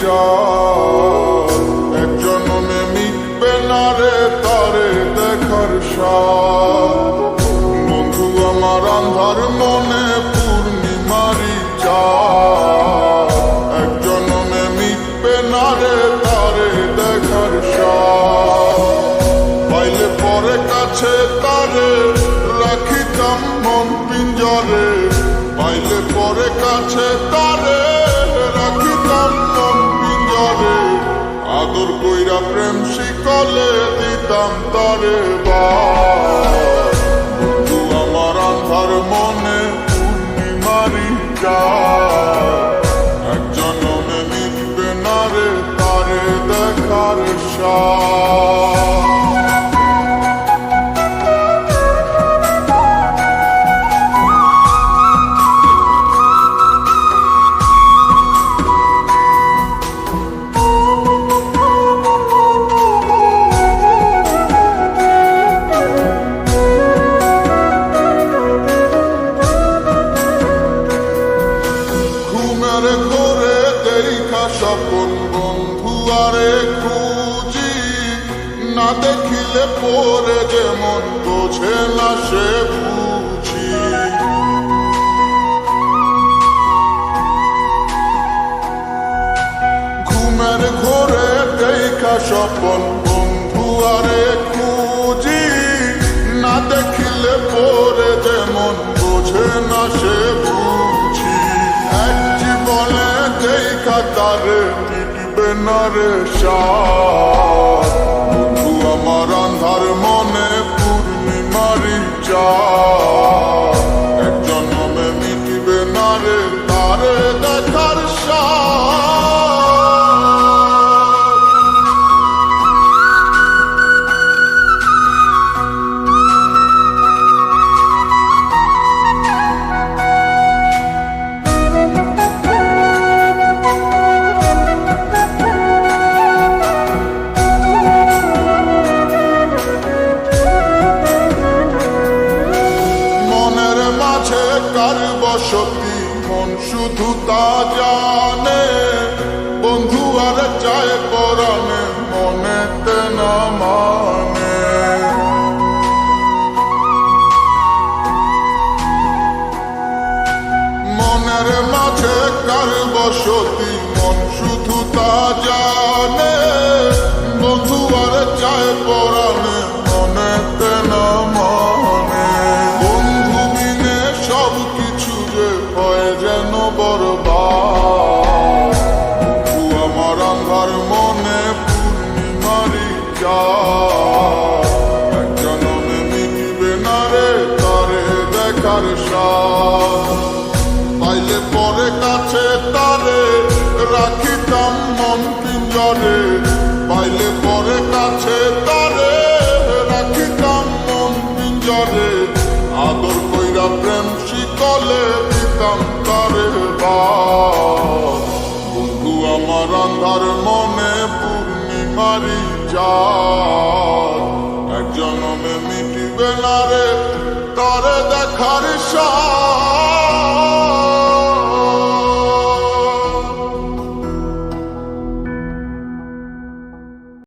চাঁদ এক আমার আন্ধার পরে কাছে তারে রাখিতাম মন পিঞ্জরে। পাইলে পরে কাছে তারে আদর কইরা প্রেম শিকলে দিতাম তারে বন্ধু আমার আন্ধার মনে পূর্ণিমারি চাঁদ ঘরে দেখা স্বপন বন্ধু, আরে খুঁজি না দেখিলে পরে যেমন বোঝে না সে বুঝি। ঘুমের ঘরে দেখা স্বপন বন্ধু, আরে মিটবে না রে বন্ধু আমার আন্ধার মনে পূর্ণিমারি চাঁদ বসতি মন শুধু তা জানে। বন্ধু আর চায় পরাণে, মনেতে না মানে। মনের মাঝে কার বসতি? সাথ পাইলে পরে কাছে তারে রাখিতাম মন পিঞ্জরে। পাইলে পরে কাছে তারে রাখিতাম মন পিঞ্জরে। আদর কইরা প্রেম শিকলে দিতাম তারে বন্ধু, আমার আন্ধার মনে পূর্ণিমারি চাঁদ।